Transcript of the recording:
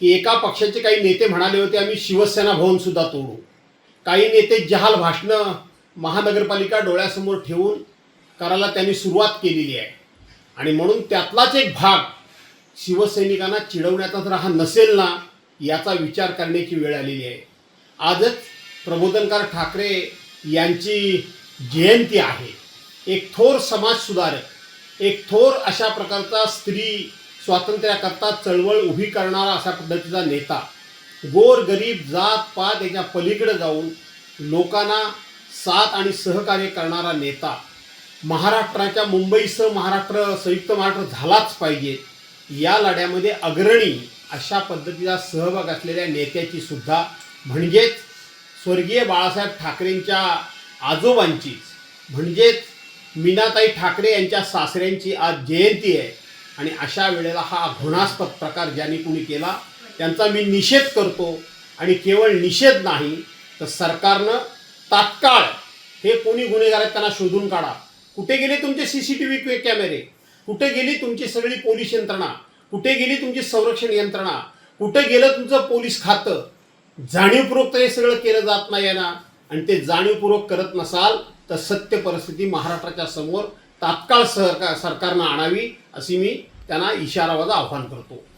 की एका पक्षाचे काही नेते म्हणाले होते आम्ही शिवसेना भवन सुद्धा तोडू. काही नेते जहाल भाषणं महानगरपालिका डोळ्यासमोर ठेवून करायला त्यांनी सुरुवात केलेली आहे. आणि म्हणून त्यातलाच एक भाग शिवसैनिकांना चिडवण्याचा जर हा नसेल ना याचा विचार करण्याची वेळ आलेली आहे. आजच प्रबोधनकार ठाकरे यांची जयंती आहे. एक थोर समाजसुधारक एक थोर अशा प्रकारचा स्त्री स्वातंत्र्याकरता चळवळ उभी करणारा अशा पद्धतीचा नेता गोर गरीब जात पात याच्या पलीकडे जाऊन लोकांना साथ आणि सहकार्य करणारा नेता. महाराष्ट्राच्या मुंबईसह महाराष्ट्र संयुक्त महाराष्ट्र झालाच पाहिजे. या लढ्यामध्ये अग्रणी अशा पद्धतीचा सहभाग असलेल्या नेत्याची सुद्धा म्हणजेच स्वर्गीय बाळासाहेब ठाकरेंच्या आजोबांचीच म्हणजेच मीनाताई ठाकरे यांच्या सासऱ्यांची आज जयंती आहे. आणि अशा वेळेला हा घृणास्पद प्रकार ज्यांनी कुणी केला त्यांचा मी निषेध करतो. आणि केवळ निषेध नाही तर सरकारनं तात्काळ हे कोणी गुन्हेगार आहेत त्यांना शोधून काढा. कुठे गेले तुमचे सी सी टी व्ही कॅमेरे? कुठे गेली तुमची सगळी पोलीस यंत्रणा? कुठे गेली तुमची संरक्षण यंत्रणा? कुठे गेलं तुमचं पोलीस खातं? जाणीवपूर्वक तर हे सगळं केलं जात नाही ना. आणि ते जाणीवपूर्वक करत नसाल तर सत्य परिस्थिती महाराष्ट्राच्या समोर तात्काळ सरकार सरकारनं आणावी अशी मी त्यांना इशारावाचं आव्हान करतो.